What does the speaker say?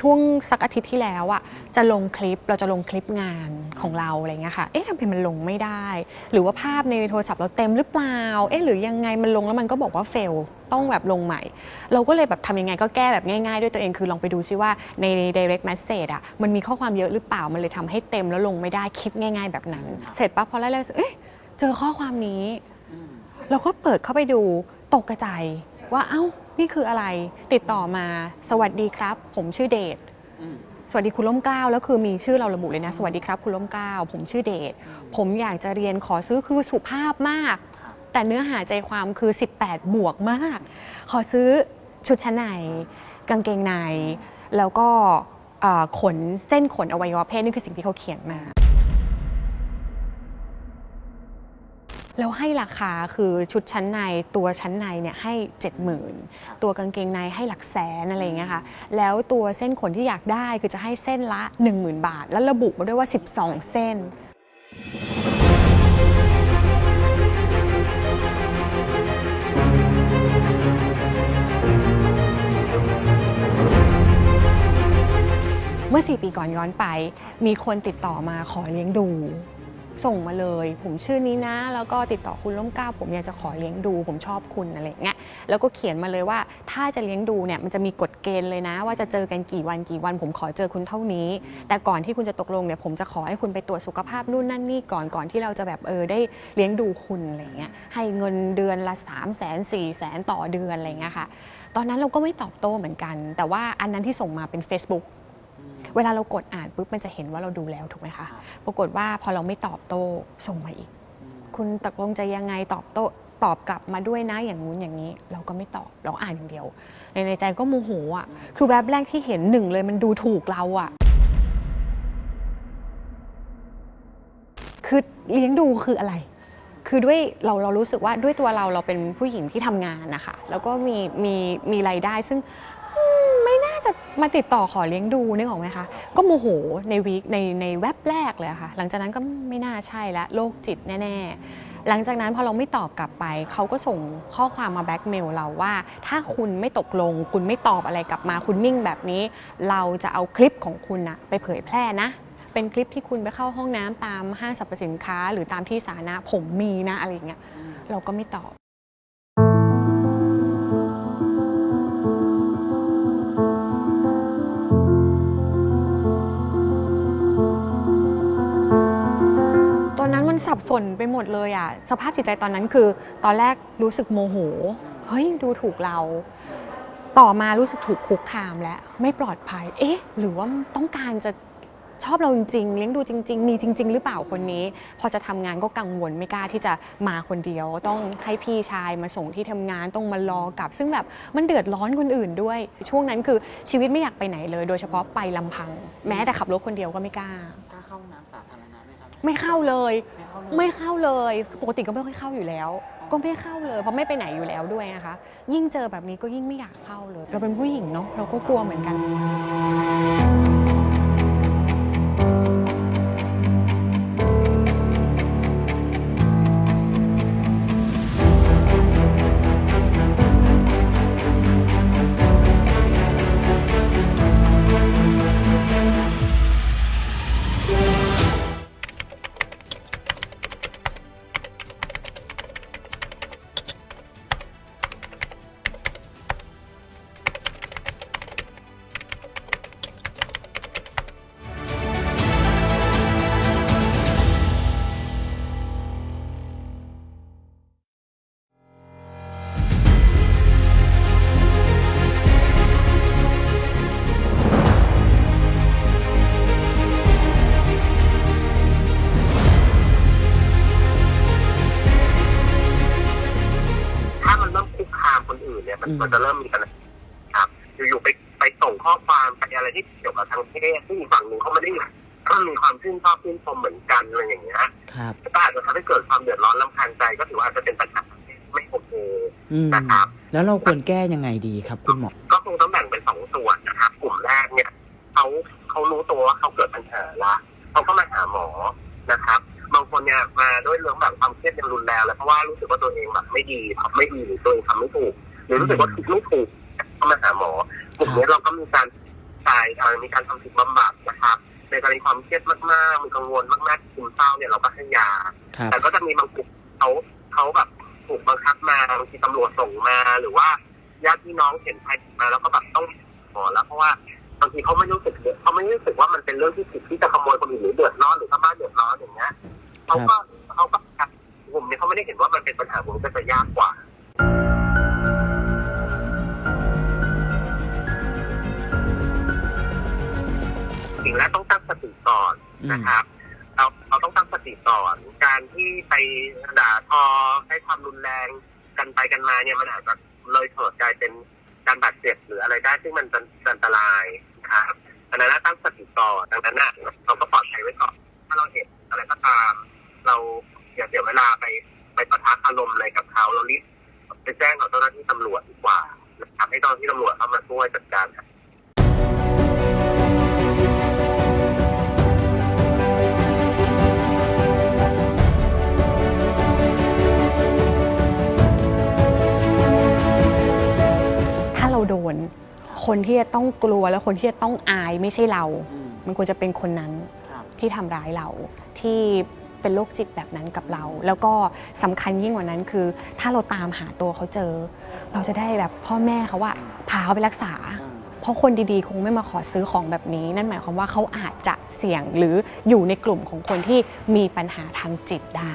ช่วงสักอาทิตย์ที่แล้วอะจะลงคลิปเราจะลงคลิปงานของเราอะไรเงี้ยค่ะ เอ๊ะทำไมมันลงไม่ได้ หรือว่าภาพในโทรศัพท์เราเต็มหรือเปล่า เอ๊ะหรือยังไงมันลงแล้วมันก็บอกว่าเฟลต้องแบบลงใหม่ เราก็เลยแบบทำยังไงก็แก้แบบง่ายๆ ด้วยตัวเองคือลองไปดูซิว่าใน direct message อะมันมีข้อความเยอะหรือเปล่ามันเลยทำให้เต็มแล้วลงไม่ได้คิดง่าย ๆ แบบนั้น เสร็จปั๊บพอแรกๆเอ๊ะเจอข้อความนี้ เราก็เปิดเข้าไปดูตกกระจายว่าเอ้า นี่คืออะไรติดต่อมาสวัสดีครับ ผมชื่อเดชอืมสวัสดีคุณล่มเกล้าแล้วคือมีชื่อเราระบุเลยนะ สวัสดีครับคุณล่มเกล้าผมชื่อเดชผมอยากจะเรียนขอซื้อคือสุภาพมากครับแต่เนื้อหาใจความคือ 18 บวกมาก ขอซื้อชุดชั้นในกางเกงใน แล้วก็เอ่อขนเส้นขนอวัยวะเพศนี่คือสิ่งที่เขาเขียนมา แล้วให้ราคาคือชุดชั้นในตัวชั้นในเนี่ยให้ 70,000 ตัวกางเกงในให้หลักแสนอะไรอย่างเงี้ยค่ะแล้วตัวเส้นขนที่อยากได้คือจะให้เส้นละ 10,000 บาท แล้วระบุมาด้วยว่า 12 เส้นเมื่อ 4 ปีก่อนย้อนไป มีคนติดต่อมาขอเลี้ยงดู ส่งมาเลย ผมชื่อนี้นะ แล้วก็ติดต่อคุณล่มเก้าผมอยากจะขอเลี้ยงดู ผมชอบคุณอะไรเงี้ยแล้วก็เขียนมาเลยว่าถ้าจะเลี้ยงดูเนี่ยมันจะมีกฎเกณฑ์เลยนะ ว่าจะเจอกันกี่วันกี่วัน ผมขอเจอคุณเท่านี้ แต่ก่อนที่คุณจะตกลงเนี่ยผมจะขอให้คุณไปตรวจสุขภาพนู่นนั่นนี่ก่อนก่อนที่เราจะแบบเออได้เลี้ยงดูคุณอะไรเงี้ยให้เงินเดือนละ3 0 0 0 0 0 4 0 0 0 0ต่อเดือนอะไรเงี้ยค่ะ ตอนนั้นเราก็ไม่ตอบโต้เหมือนกัน แต่ว่าอันนั้นที่ส่งมาเป็น Facebook เวลาเรากดอ่านปุ๊บมันจะเห็นว่าเราดูแล้วถูกไหมคะปรากฏว่าพอเราไม่ตอบโต้ส่งมาอีก คุณตกลงจะยังไงตอบโต้ตอบกลับมาด้วยนะอย่างงู้นอย่างนี้ เราก็ไม่ตอบเราอ่านอย่างเดียว ในในใจก็โมโหอะคือแวบแรกที่เห็นหนึ่งเลยมันดูถูกเราอะคือเลี้ยงดูคืออะไร คือด้วยเราเรารู้สึกว่าด้วยตัวเราเราเป็นผู้หญิงที่ทำงานนะคะ แล้วก็มีมีมีรายได้ซึ่งอืมไม่น่า จะมาติดต่อขอเลี้ยงดูนึกออกไหมคะ ก็โมโหในวีคในในแว็บแรกเลยค่ะ หลังจากนั้นก็ไม่น่าใช่ล้วโรคจิตแน่ๆ หลังจากนั้นพอเราไม่ตอบกลับไป เขาก็ส่งข้อความมาแบ็กเมลเราว่า ถ้าคุณไม่ตกลง คุณไม่ตอบอะไรกลับมาคุณนิ่งแบบนี้ เราจะเอาคลิปของคุณนะไปเผยแพร่นะเป็นคลิปที่คุณไปเข้าห้องน้ำตามห้างสรรพสินค้า หรือตามที่สาธารณะผมมีนะอะไรอย่างเงี้ยเราก็ไม่ตอบ มันสับสนไปหมดเลยอะสภาพจิตใจตอนนั้นคือ ตอนแรกรู้สึกโมโห เฮ้ยดูถูกเรา ต่อมารู้สึกถูกคุกคามและไม่ปลอดภัย เอ๊ะ หรือว่าต้องการจะชอบเราจริงๆ เลี้ยงดูจริง ๆ มีจริง ๆ หรือเปล่าคนนี้ พอจะทำงานก็กังวลไม่กล้าที่จะมาคนเดียว ต้องให้พี่ชายมาส่งที่ทำงานต้องมารอกลับ ซึ่งแบบมันเดือดร้อนคนอื่นด้วย ช่วงนั้นคือชีวิตไม่อยากไปไหนเลย โดยเฉพาะไปลำพัง แม้แต่ขับรถคนเดียวก็ไม่กล้า กล้าเข้าน้ำสาธารณะไหมครับไม่เข้าเลย ไม่เข้าเลยไม่เข้าเลยปกติก็ไม่ค่อยเข้าอยู่แล้ว ก็ไม่เข้าเลย เพราะไม่ไปไหนอยู่แล้วด้วยนะคะ ยิ่งเจอแบบนี้ก็ยิ่งไม่อยากเข้าเลย เราเป็นผู้หญิงเนาะเราก็กลัวเหมือนกัน เนี่ยมันอืม มันจะเริ่มมีปัญหาครับอยู่ๆไปไปส่งข้อความไปอะไรที่เกี่ยวกับทางเพศซึ่งอีกฝั่งหนึ่งเขาไม่ได้เขามีความชื่นชอบชื่นชมเหมือนกันอะไรอย่างเงี้ยครับ ก็อาจจะทำให้เกิดความเดือดร้อนลำคาญใจก็ถือว่าอาจจะเป็นปัญหาที่ไม่โอเค อืม นะครับ แล้วเราควรแก้ยังไงดีครับ คุณหมอ ก็คงต้องแบ่งเป็นสองส่วนนะครับ กลุ่มแรกเนี่ยเขาเขารู้ตัวว่าเขาเกิดปัญหาละเขาก็มาหาหมอนะครับ บางคนเนี่ยมาด้วยเรื่องแบบความเครียดยังรุนแรงแล้วเพราะว่ารู้สึกว่าตัวเองแบบไม่ดีทำไม่ดีหรือตัวเองทำไม่ถูก หรือรู้สึกว่าคิดไม่ถูกก็มาหาหมอกลุ่มนี้เราก็มีการใจเอ่อมีการทำจิตบำบัดนะครับในกรณีความเครียดมากๆมีกังวลมากๆซึมเศร้าเนี่ยเราก็ให้ยาครับแต่ก็จะมีบางกลุ่มเขาเขาแบบถูกบังคับมาบางทีตำรวจส่งมาหรือว่าญาติพี่น้องเห็นใครมาแล้วก็แบบต้องขอแล้วเพราะว่าบางทีเขาไม่รู้สึกเขาไม่รู้สึกว่ามันเป็นเรื่องที่ผิดที่จะขโมยคนอื่นหรือเดือดร้อนหรือถ้าบ้านเดือดร้อนอย่างเงี้ยเขาก็เขาก็กลุ่มนี้เขาไม่ได้เห็นว่ามันเป็นปัญหาผมก็จะยากกว่า สิ่งแรกต้องตั้งสติก่อนนะครับ เราเราต้องตั้งสติก่อน การที่ไปด่าทอให้ความรุนแรงกันไปกันมาเนี่ยมันอาจจะเลยเถิดกลายเป็นการบาดเจ็บหรืออะไรได้ซึ่งมันเป็นอันตรายครับดังนั้นนะตั้งสติก่อนดังนั้นนะเราก็ปลอดภัยไว้ก่อนถ้าเราเห็นอะไรก็ตาม เราอย่าเสียเวลาไปไปประทะอารมณ์อะไรกับเขาเรารีบไปแจ้งกับเจ้าหน้าที่ตำรวจดีกว่านะครับให้เจ้าหน้าที่ตำรวจเข้ามาช่วยจัดการ คนที่จะต้องกลัวและคนที่จะต้องอายไม่ใช่เราอืมมันควรจะเป็นคนนั้นครับที่ทำร้ายเราที่เป็นโรคจิตแบบนั้นกับเรา แล้วก็สำคัญยิ่งกว่านั้นคือ ถ้าเราตามหาตัวเขาเจอ เราจะได้แบบพ่อแม่เขาว่าพาเขาไปรักษา เพราะคนดีๆ คงไม่มาขอซื้อของแบบนี้ นั่นหมายความว่าเขาอาจจะเสี่ยงหรืออยู่ในกลุ่มของคนที่มีปัญหาทางจิตได้